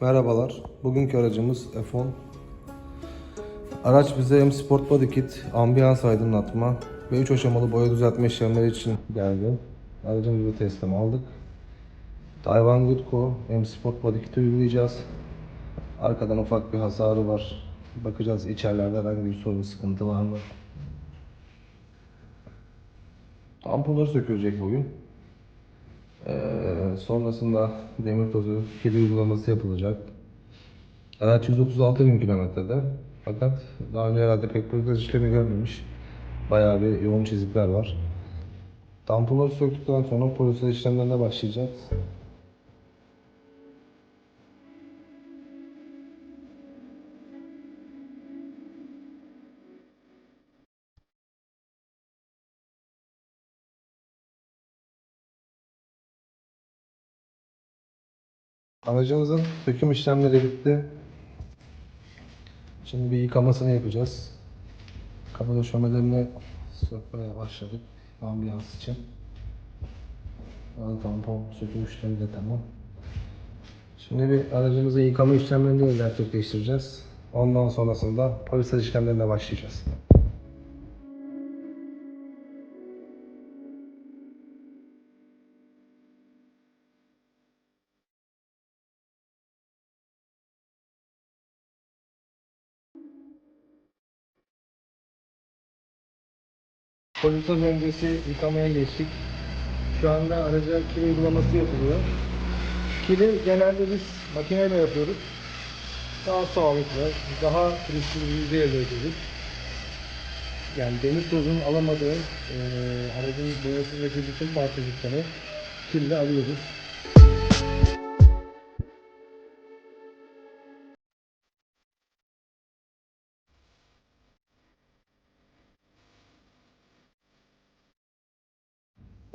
Merhabalar. Bugünkü aracımız F10. Araç bize hem Sport Body Kit, ambiyans aydınlatma ve 3 aşamalı boya düzeltme işlemleri için geldi. Aracımızı teslim aldık. Tayvan Goodco hem Sport Body Kit'i uygulayacağız. Arkadan ufak bir hasarı var. Bakacağız içerilerde herhangi bir sorun, sıkıntı var mı? Ampulları sökülecek bugün. Ee, sonrasında demir tozu kili uygulaması yapılacak. Araç 136 bin kilometrede. Fakat daha önce herhalde pek protez işlemi görmemiş. Bayağı bir yoğun çizikler var. Tamponları söktükten sonra polisler işlemlerine başlayacağız. Aracımızın söküm işlemleri bitti. Şimdi bir yıkamasını yapacağız. Kapı döşemelerini sökmeye başladık. Ambiyans için. Ön tampon söküm işlemi de tamam. Şimdi bir aracımızın yıkama işlemlerini gerçekleştireceğiz. Ondan sonrasında polisaj işlemlerine başlayacağız. Polisaj öncesi yıkamaya geçtik. Şu anda araca kil uygulaması yapılıyor. Kili genelde biz makineyle yapıyoruz. Daha sağlıklı, daha riskli bir yüzey elde ediyoruz. Yani deniz tozunun alamadığı e, aracın boyasındaki bütün parçacıkları kille alıyoruz.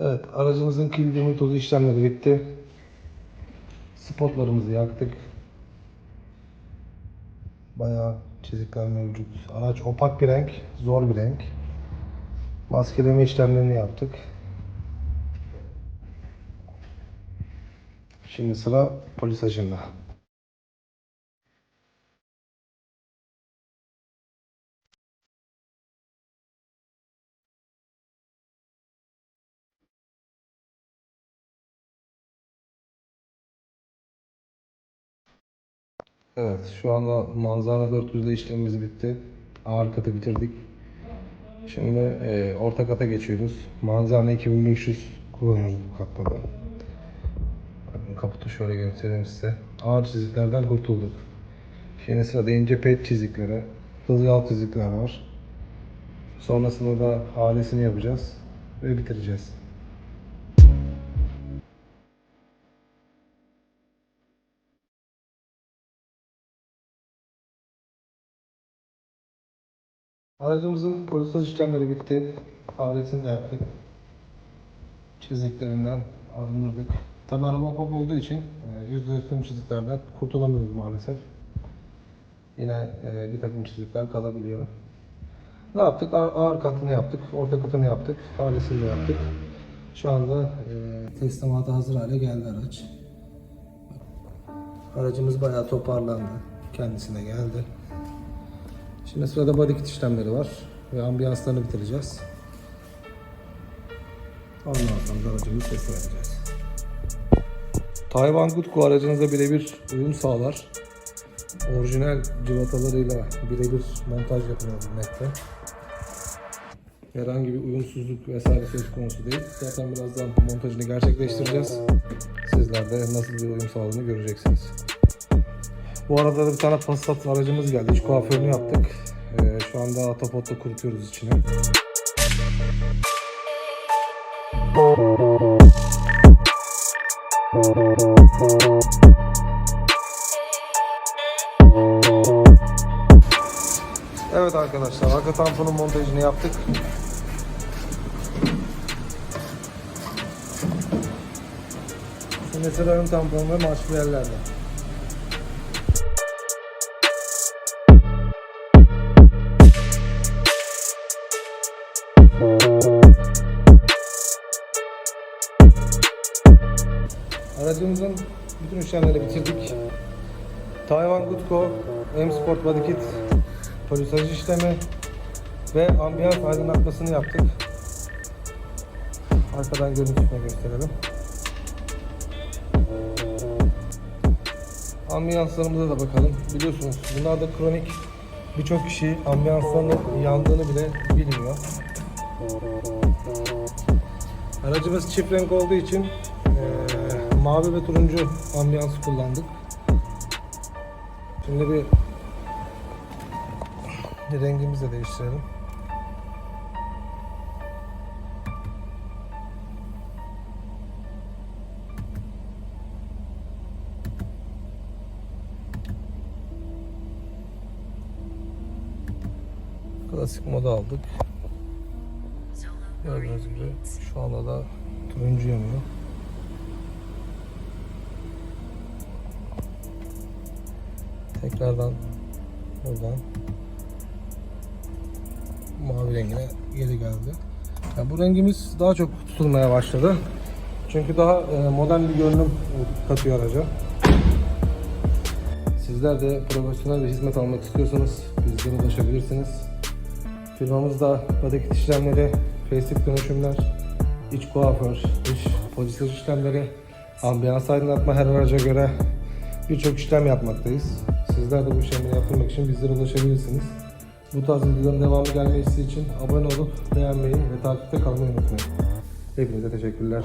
Evet, aracımızın kil demir tozu işlemleri bitti. Spotlarımızı yaktık. Bayağı çizikler mevcut. Araç opak bir renk, zor bir renk. Maskeleme işlemlerini yaptık. Şimdi sıra polisajında. Evet, şu anda manzara 400'de işlemimiz bitti. Ağır katı bitirdik. Şimdi e, orta kata geçiyoruz. Manzara 2500 kullanıyoruz bu katta da. Kaputu şöyle göstereyim size. Ağır çiziklerden kurtulduk. Şimdi sırada ince pet çizikleri, hızlı çizikler var. Sonrasında da halesini yapacağız ve bitireceğiz. Aracımızın polisaj işlemleri bitti. Aletini de yaptık. Çiziklerinden arındırdık. Tabi araba pop olduğu için e, yüzde yüz tüm çiziklerden kurtulamıyoruz maalesef. Yine e, bir takım çizikler kalabiliyor. Ne yaptık? Ağır, ağır katını yaptık, orta katını yaptık, ailesini de yaptık. Şu anda e, teslimata hazır hale geldi araç. Aracımız bayağı toparlandı. Kendisine geldi. Şimdi sırada body kit işlemleri var ve ambiyanslarını bitireceğiz. Ondan sonra aracımızı teslim edeceğiz. Tayvan Goodco aracınıza birebir uyum sağlar. Orijinal civatalarıyla birebir montaj yapılabilmekte. Herhangi bir uyumsuzluk vesaire söz konusu değil. Zaten birazdan montajını gerçekleştireceğiz. Sizler de nasıl bir uyum sağladığını göreceksiniz. Bu arada da bir tane Passat aracımız geldi. İç kuaförünü yaptık. Ee, şu anda atapotla kurutuyoruz içine. Evet arkadaşlar arka tamponun montajını yaptık. Şimdi sıra ön tampon ve marşpiyerlerde. Aracımızın bütün işlemleri bitirdik. Tayvan Goodco, M Sport Body Kit, polisaj işlemi ve ambiyans aydınlatmasını yaptık. Arkadan görüntüsünü gösterelim. Ambiyanslarımıza da bakalım. Biliyorsunuz bunlar da kronik birçok kişi ambiyanslarının yandığını bile bilmiyor. Aracımız çift renk olduğu için mavi ve turuncu ambiyans kullandık. Şimdi bir rengimizi de değiştirelim. Klasik moda aldık. Gördüğünüz gibi şu anda da turuncu yanıyor. Tekrardan buradan mavi rengine geri geldi. Ya bu rengimiz daha çok tutulmaya başladı. Çünkü daha e, modern bir görünüm katıyor araca. Sizler de profesyonel bir hizmet almak istiyorsanız bizlere ulaşabilirsiniz. Firmamızda badakit işlemleri, facelift dönüşümler, iç kuaför, iç polisaj işlemleri, ambiyans aydınlatma her araca göre birçok işlem yapmaktayız. Sizler de bu işlemleri yaptırmak için bizlere ulaşabilirsiniz. Bu tarz videoların devamı gelmesi için abone olup beğenmeyi ve takipte kalmayı unutmayın. Hepinize teşekkürler.